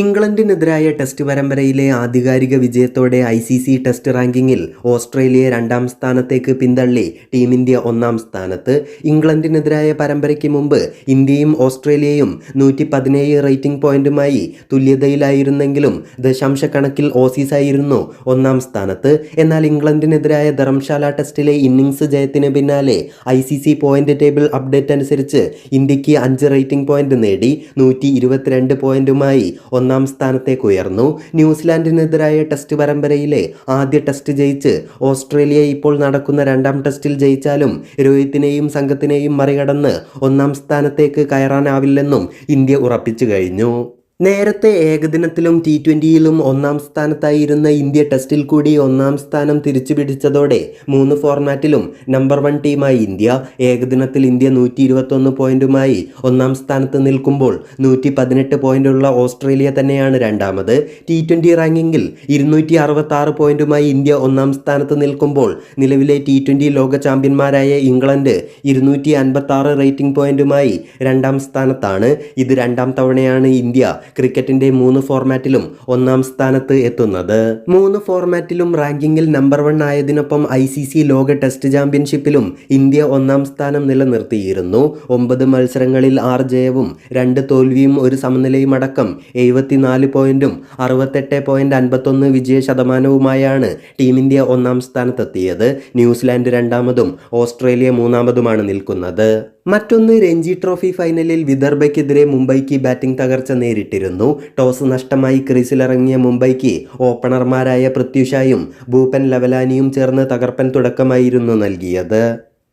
ഇംഗ്ലണ്ടിനെതിരായ ടെസ്റ്റ് പരമ്പരയിലെ ആധികാരിക വിജയത്തോടെ ഐ സി സി ടെസ്റ്റ് റാങ്കിങ്ങിൽ ഓസ്ട്രേലിയ രണ്ടാം സ്ഥാനത്തേക്ക് പിന്തള്ളി ടീം ഇന്ത്യ ഒന്നാം സ്ഥാനത്ത്. ഇംഗ്ലണ്ടിനെതിരായ പരമ്പരയ്ക്ക് മുമ്പ് ഇന്ത്യയും ഓസ്ട്രേലിയയും നൂറ്റി പതിനേഴ് റേറ്റിംഗ് പോയിന്റുമായി തുല്യതയിലായിരുന്നെങ്കിലും ദശാംശക്കണക്കിൽ ഓസീസ് ആയിരുന്നു ഒന്നാം സ്ഥാനത്ത്. എന്നാൽ ഇംഗ്ലണ്ടിനെതിരായ ധർമ്മശാല ടെസ്റ്റിലെ ഇന്നിംഗ്സ് ജയത്തിന് പിന്നാലെ I C C point table update അനുസരിച്ച് ഇന്ത്യയ്ക്ക് അഞ്ച് റേറ്റിംഗ് പോയിന്റ് നേടി നൂറ്റി ഇരുപത്തിരണ്ട് പോയിന്റുമായി ഒന്നാം സ്ഥാനത്തേക്ക് ഉയർന്നു ന്യൂസിലാൻഡിനെതിരായ ടെസ്റ്റ് പരമ്പരയിലെ ആദ്യ ടെസ്റ്റ് ജയിച്ച് ഓസ്ട്രേലിയ ഇപ്പോൾ നടക്കുന്ന രണ്ടാം ടെസ്റ്റിൽ ജയിച്ചാലും രോഹിത്തിനെയും സംഘത്തിനെയും മറികടന്ന് ഒന്നാം സ്ഥാനത്തേക്ക് കയറാനാവില്ലെന്നും ഇന്ത്യ ഉറപ്പിച്ചു കഴിഞ്ഞു. നേരത്തെ ഏകദിനത്തിലും ടി ട്വന്റിയിലും ഒന്നാം സ്ഥാനത്തായിരുന്ന ഇന്ത്യ ടെസ്റ്റിൽ കൂടി ഒന്നാം സ്ഥാനം തിരിച്ചു പിടിച്ചതോടെ മൂന്ന് ഫോർമാറ്റിലും നമ്പർ വൺ ടീമായി ഇന്ത്യ. ഏകദിനത്തിൽ ഇന്ത്യ നൂറ്റി ഇരുപത്തൊന്ന് പോയിന്റുമായി ഒന്നാം സ്ഥാനത്ത് നിൽക്കുമ്പോൾ നൂറ്റി പതിനെട്ട് പോയിന്റുള്ള ഓസ്ട്രേലിയ തന്നെയാണ് രണ്ടാമത്. ടി ട്വന്റി റാങ്കിങ്ങിൽ ഇരുന്നൂറ്റി അറുപത്തി ആറ് പോയിന്റുമായി ഇന്ത്യ ഒന്നാം സ്ഥാനത്ത് നിൽക്കുമ്പോൾ നിലവിലെ ടി ട്വന്റി ലോക ചാമ്പ്യന്മാരായ ഇംഗ്ലണ്ട് ഇരുന്നൂറ്റി അൻപത്തി ആറ് റേറ്റിംഗ് പോയിന്റുമായി രണ്ടാം സ്ഥാനത്താണ്. ഇത് രണ്ടാം തവണയാണ് ഇന്ത്യ ക്രിക്കറ്റിന്റെ മൂന്ന് ഫോർമാറ്റിലും ഒന്നാം സ്ഥാനത്ത് എത്തുന്നത്. മൂന്ന് ഫോർമാറ്റിലും റാങ്കിങ്ങിൽ നമ്പർ വൺ ആയതിനൊപ്പം ഐ സി സി ലോക ടെസ്റ്റ് ചാമ്പ്യൻഷിപ്പിലും ഇന്ത്യ ഒന്നാം സ്ഥാനം നിലനിർത്തിയിരുന്നു. ഒമ്പത് മത്സരങ്ങളിൽ ആറ് ജയവും രണ്ട് തോൽവിയും ഒരു സമനിലയും അടക്കം എഴുപത്തിനാല് പോയിന്റും അറുപത്തെട്ട് പോയിന്റ് അൻപത്തൊന്ന് വിജയ ശതമാനവുമായാണ് ടീം ഇന്ത്യ ഒന്നാം സ്ഥാനത്തെത്തിയത്. ന്യൂസിലാൻഡ് രണ്ടാമതും ഓസ്ട്രേലിയ മൂന്നാമതുമാണ് നിൽക്കുന്നത്. മറ്റൊന്ന് രഞ്ജി ട്രോഫി ഫൈനലിൽ വിദർഭയ്ക്കെതിരെ മുംബൈക്ക് ബാറ്റിംഗ് തകർച്ച നേരിട്ടിരുന്നു ടോസ് നഷ്ടമായി ക്രീസിലിറങ്ങിയ മുംബൈക്ക് ഓപ്പണർമാരായ പൃഥ്വിഷായും ഭൂപൻ ലവലാനിയും ചേർന്ന് തകർപ്പൻ തുടക്കമായിരുന്നു നൽകിയത്.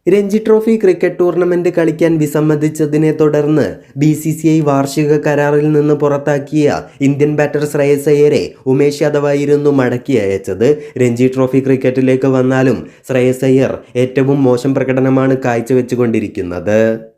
രഞ്ജി ട്രോഫി ക്രിക്കറ്റ് ടൂർണമെന്റ് കളിക്കാൻ വിസമ്മതിച്ചതിനെ തുടർന്ന് ബി സി സി ഐ വാർഷിക കരാറിൽ നിന്ന് പുറത്താക്കിയ ഇന്ത്യൻ ബാറ്റർ ശ്രേയസ് അയ്യരെ ഉമേഷ് യാദവായിരുന്നു മടക്കി അയച്ചത്. രഞ്ജി ട്രോഫി ക്രിക്കറ്റിലേക്ക് വന്നാലും ശ്രേയസ് അയ്യർ ഏറ്റവും മോശം പ്രകടനമാണ് കാഴ്ചവെച്ചുകൊണ്ടിരിക്കുന്നത്.